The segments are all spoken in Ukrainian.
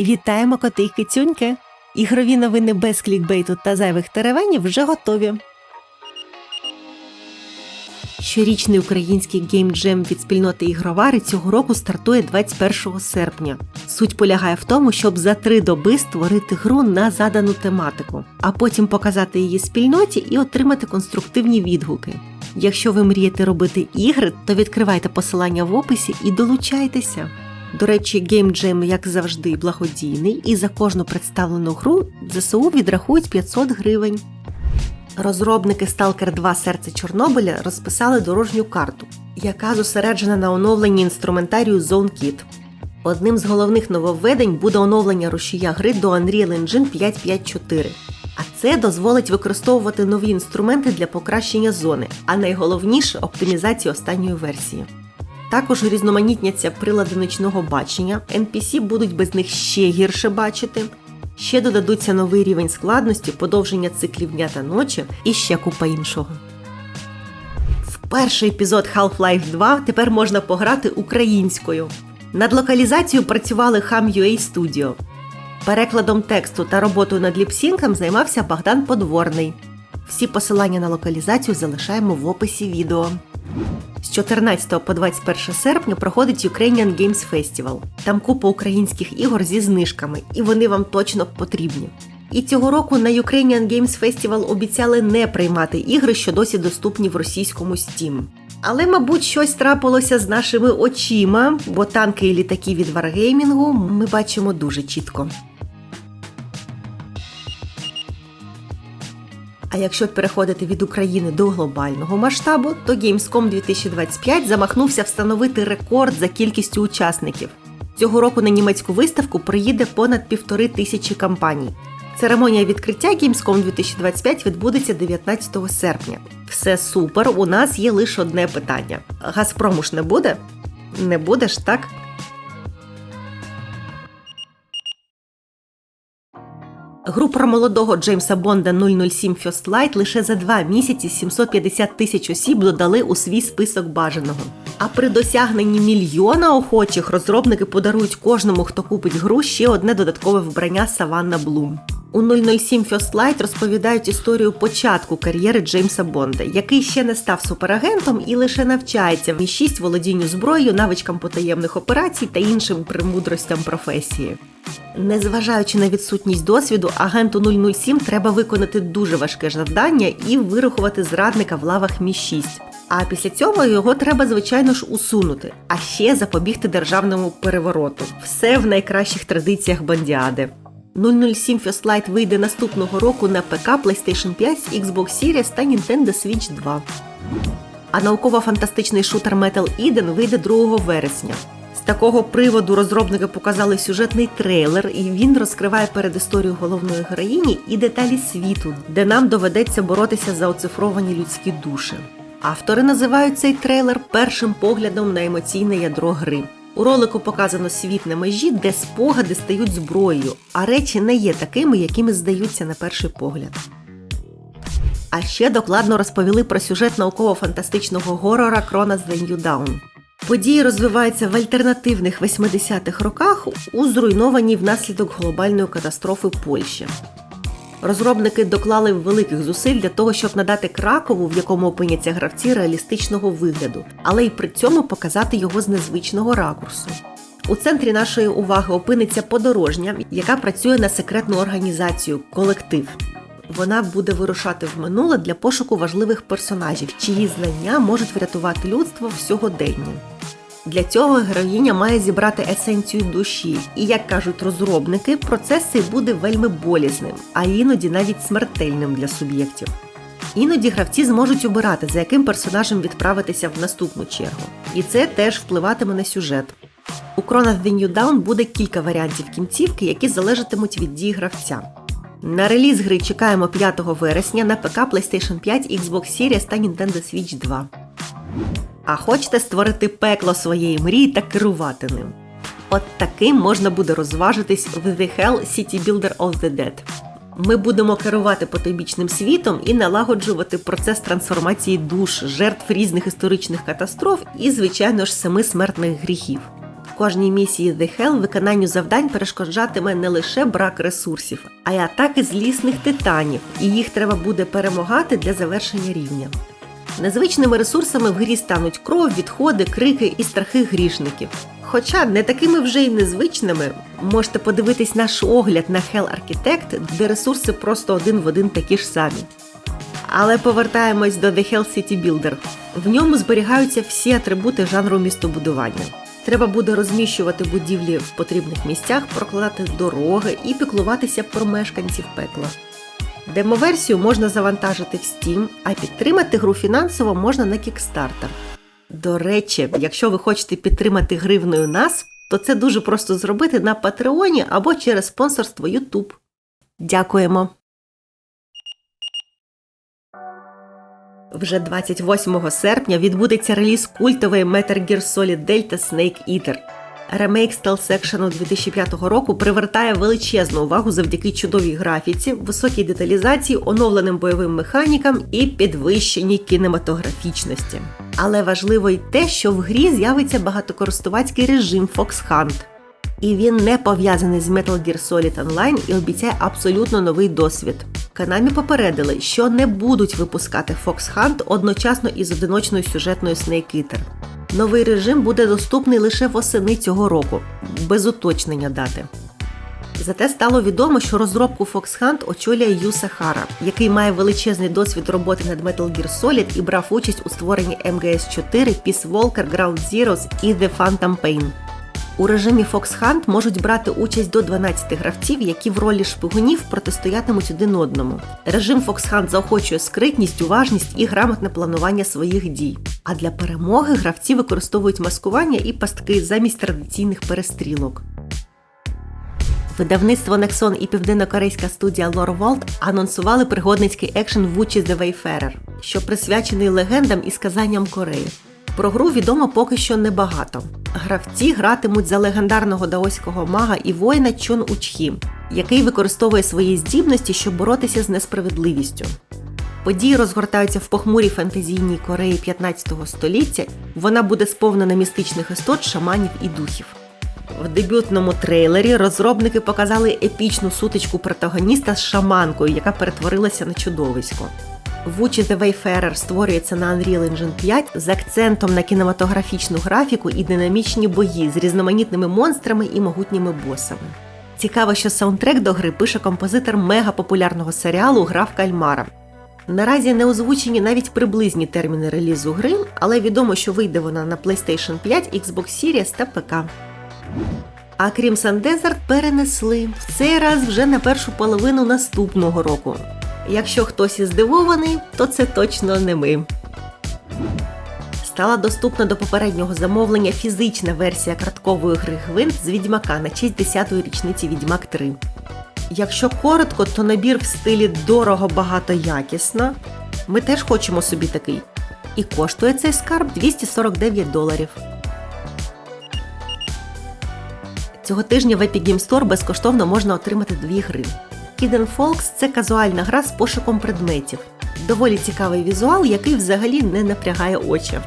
Вітаємо коти й кицюньки! Ігрові новини без клікбейту та зайвих теревенів вже готові. Щорічний український геймджем від спільноти ігровари цього року стартує 21 серпня. Суть полягає в тому, щоб за три доби створити гру на задану тематику, а потім показати її спільноті і отримати конструктивні відгуки. Якщо ви мрієте робити ігри, то відкривайте посилання в описі і долучайтеся. До речі, геймджем, як завжди, благодійний, і за кожну представлену гру ЗСУ відрахують 500 гривень. Розробники Stalker 2 Серце Чорнобиля розписали дорожню карту, яка зосереджена на оновленні інструментарію ZoneKit. Одним з головних нововведень буде оновлення рушія гри до Unreal Engine 5.5.4. А це дозволить використовувати нові інструменти для покращення зони, а найголовніше оптимізацію останньої версії. Також різноманітняться прилади ночного бачення, NPC будуть без них ще гірше бачити. Ще додадуться новий рівень складності, подовження циклів дня та ночі і ще купа іншого. В перший епізод Half-Life 2 тепер можна пограти українською. Над локалізацією працювали Ham.ua Studio. Перекладом тексту та роботою над ліпсінком займався Богдан Подворний. Всі посилання на локалізацію залишаємо в описі відео. З 14 по 21 серпня проходить Ukrainian Games Festival. Там купа українських ігор зі знижками, і вони вам точно потрібні. І цього року на Ukrainian Games Festival обіцяли не приймати ігри, що досі доступні в російському Steam. Але, мабуть, щось трапилося з нашими очима, бо танки і літаки від Wargaming ми бачимо дуже чітко. А якщо переходити від України до глобального масштабу, то Gamescom 2025 замахнувся встановити рекорд за кількістю учасників. Цього року на німецьку виставку приїде понад півтори тисячі компаній. Церемонія відкриття Gamescom 2025 відбудеться 19 серпня. Все супер, у нас є лише одне питання: Газпрому ж не буде? Не будеш, так? Гру про молодого Джеймса Бонда 007 First Light лише за два місяці 750 тисяч осіб додали у свій список бажаного. А при досягненні мільйона охочих розробники подарують кожному, хто купить гру, ще одне додаткове вбрання Саванна Блум. У 007 First Light розповідають історію початку кар'єри Джеймса Бонда, який ще не став суперагентом і лише навчається в Мі-6 володінню зброєю, навичкам потаємних операцій та іншим премудростям професії. Незважаючи на відсутність досвіду, агенту 007 треба виконати дуже важке завдання і вирахувати зрадника в лавах Мі-6. А після цього його треба, звичайно ж, усунути, а ще запобігти державному перевороту. Все в найкращих традиціях Бондіади. 007 First Light вийде наступного року на ПК, PlayStation 5, Xbox Series та Nintendo Switch 2. А науково-фантастичний шутер Metal Eden вийде 2 вересня. З такого приводу розробники показали сюжетний трейлер, і він розкриває передісторію головної героїні і деталі світу, де нам доведеться боротися за оцифровані людські душі. Автори називають цей трейлер першим поглядом на емоційне ядро гри. У ролику показано світ на межі, де спогади стають зброєю, а речі не є такими, якими здаються на перший погляд. А ще докладно розповіли про сюжет науково-фантастичного горора Кронас The New Dawn. Події розвиваються в альтернативних 80-х роках у зруйнованій внаслідок глобальної катастрофи Польщі. Розробники доклали великих зусиль для того, щоб надати Кракову, в якому опиняться гравці, реалістичного вигляду, але й при цьому показати його з незвичного ракурсу. У центрі нашої уваги опиниться подорожня, яка працює на секретну організацію колектив. Вона буде вирушати в минуле для пошуку важливих персонажів, чиї знання можуть врятувати людство в сьогоденні. Для цього героїня має зібрати есенцію душі, і, як кажуть розробники, процес цей буде вельми болісним, а іноді навіть смертельним для суб'єктів. Іноді гравці зможуть обирати, за яким персонажем відправитися в наступну чергу. І це теж впливатиме на сюжет. У Chrono The New Dawn буде кілька варіантів кінцівки, які залежатимуть від дій гравця. На реліз гри чекаємо 5 вересня на ПК PlayStation 5, Xbox Series та Nintendo Switch 2. А хочете створити пекло своєї мрії та керувати ним? От таким можна буде розважитись в The Hell City Builder of the Dead. Ми будемо керувати потойбічним світом і налагоджувати процес трансформації душ, жертв різних історичних катастроф і, звичайно ж, семи смертних гріхів. Кожній місії The Hell виконанню завдань перешкоджатиме не лише брак ресурсів, а й атаки злісних титанів, і їх треба буде перемагати для завершення рівня. Незвичними ресурсами в грі стануть кров, відходи, крики і страхи грішників. Хоча не такими вже й незвичними, можете подивитись наш огляд на Hell Architect, де ресурси просто один в один такі ж самі. Але повертаємось до The Hell City Builder. В ньому зберігаються всі атрибути жанру містобудування. Треба буде розміщувати будівлі в потрібних місцях, прокладати дороги і піклуватися про мешканців пекла. Демоверсію можна завантажити в Steam, а підтримати гру фінансово можна на Kickstarter. До речі, якщо ви хочете підтримати гривною нас, то це дуже просто зробити на Патреоні або через спонсорство YouTube. Дякуємо! Вже 28 серпня відбудеться реліз культової Metal Gear Solid Delta Snake Eater. Ремейк Stealth 2005 року привертає величезну увагу завдяки чудовій графіці, високій деталізації, оновленим бойовим механікам і підвищеній кінематографічності. Але важливо й те, що в грі з'явиться багатокористувацький режим Fox Hunt. І він не пов'язаний з Metal Gear Solid Online і обіцяє абсолютно новий досвід. Канамі попередили, що не будуть випускати Fox Hunt одночасно із одиночною сюжетною Snake Eater. Новий режим буде доступний лише восени цього року, без уточнення дати. Зате стало відомо, що розробку Foxhunt очолює Ю Сахара, який має величезний досвід роботи над Metal Gear Solid і брав участь у створенні MGS4, Peace Walker, Ground Zeroes і The Phantom Pain. У режимі Fox Hunt можуть брати участь до 12 гравців, які в ролі шпигунів протистоятимуть один одному. Режим Fox Hunt заохочує скритність, уважність і грамотне планування своїх дій. А для перемоги гравці використовують маскування і пастки замість традиційних перестрілок. Видавництво Nexon і південно-корейська студія Lore World анонсували пригодницький екшен Вучі The Wayfarer, що присвячений легендам і сказанням Кореї. Про гру відомо поки що небагато. Гравці гратимуть за легендарного даоського мага і воїна Чон Учхі, який використовує свої здібності, щоб боротися з несправедливістю. Події розгортаються в похмурій фантазійній Кореї 15 століття. Вона буде сповнена містичних істот, шаманів і духів. В дебютному трейлері розробники показали епічну сутичку протагоніста з шаманкою, яка перетворилася на чудовисько. Вучі The Wayfarer створюється на Unreal Engine 5 з акцентом на кінематографічну графіку і динамічні бої з різноманітними монстрами і могутніми босами. Цікаво, що саундтрек до гри пише композитор мегапопулярного серіалу Гра в Кальмара. Наразі не озвучені навіть приблизні терміни релізу гри, але відомо, що вийде вона на PlayStation 5, Xbox Series та ПК. А Crimson Desert перенесли в цей раз вже на першу половину наступного року. Якщо хтось і здивований, то це точно не ми. Стала доступна до попереднього замовлення фізична версія карткової гри Гвинт з Відьмака на честь 10-ї річниці Відьмак 3. Якщо коротко, то набір в стилі дорого, багато якісно. Ми теж хочемо собі такий. І коштує цей скарб 249 доларів. Цього тижня в Epic Game Store безкоштовно можна отримати дві гри. Hidden Folks – це казуальна гра з пошуком предметів. Доволі цікавий візуал, який взагалі не напрягає очі.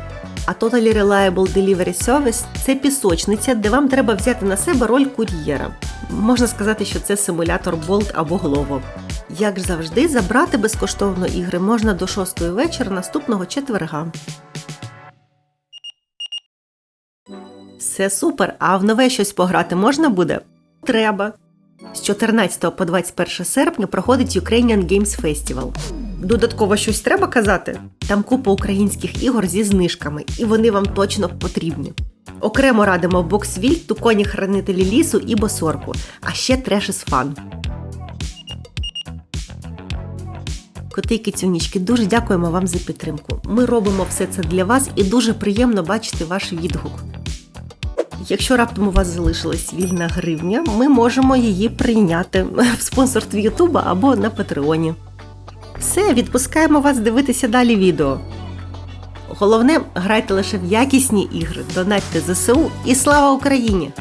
А Totally Reliable Delivery Service – це пісочниця, де вам треба взяти на себе роль кур'єра. Можна сказати, що це симулятор Bolt або Glovo. Як завжди, забрати безкоштовно ігри можна до 6 вечора наступного четверга. Все супер! А в нове щось пограти можна буде? Треба. З 14 по 21 серпня проходить Ukrainian Games Festival. Додатково щось треба казати? Там купа українських ігор зі знижками, і вони вам точно потрібні. Окремо радимо боксвіль, туконі хранителі лісу і босорку, а ще треш із фан. Коти кицюнічки, дуже дякуємо вам за підтримку. Ми робимо все це для вас і дуже приємно бачити ваш відгук. Якщо раптом у вас залишилась вільна гривня, ми можемо її прийняти в спонсорстві Ютуба або на Патреоні. Все, відпускаємо вас дивитися далі відео. Головне, грайте лише в якісні ігри, донатьте ЗСУ і слава Україні!